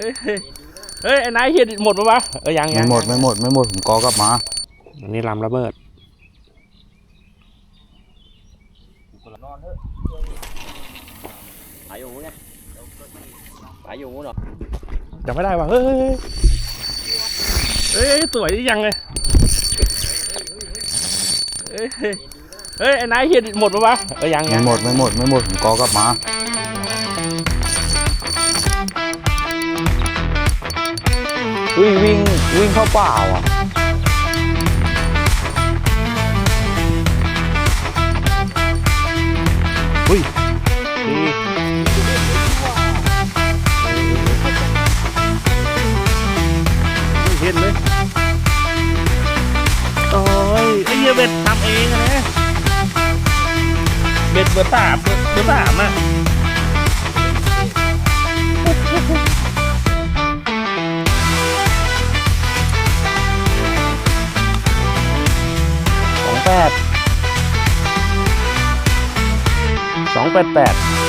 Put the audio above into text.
อ้ยเฮ้ยไอ้นายเฮียหมดปะวะเออยังยัไม่งหมดไม่หมดไม่หมดผมกอกลับมาอันนี้ลำระเบิดหายอยู่ไงหายอยู่เหรอยังไม่ได้ว่ะเฮ้ยเฮ้ยเฮ้ยสวยยังเลยเฮ้ยเฮ้ยไอ้นายเฮียหมดปะวะเออยังยัไม่งหมดไม่หมดไม่หมดผมกอกลับมา อุ้ยวิ่งวิ่งเข้าเปล่าอะอุ้ยดีเห็นเลยโอ้ยไอ้เหี้ยเบ็ดทำเองอะนะเบ็ดเบอร์สามเบอร์เบอร์สามอะ 288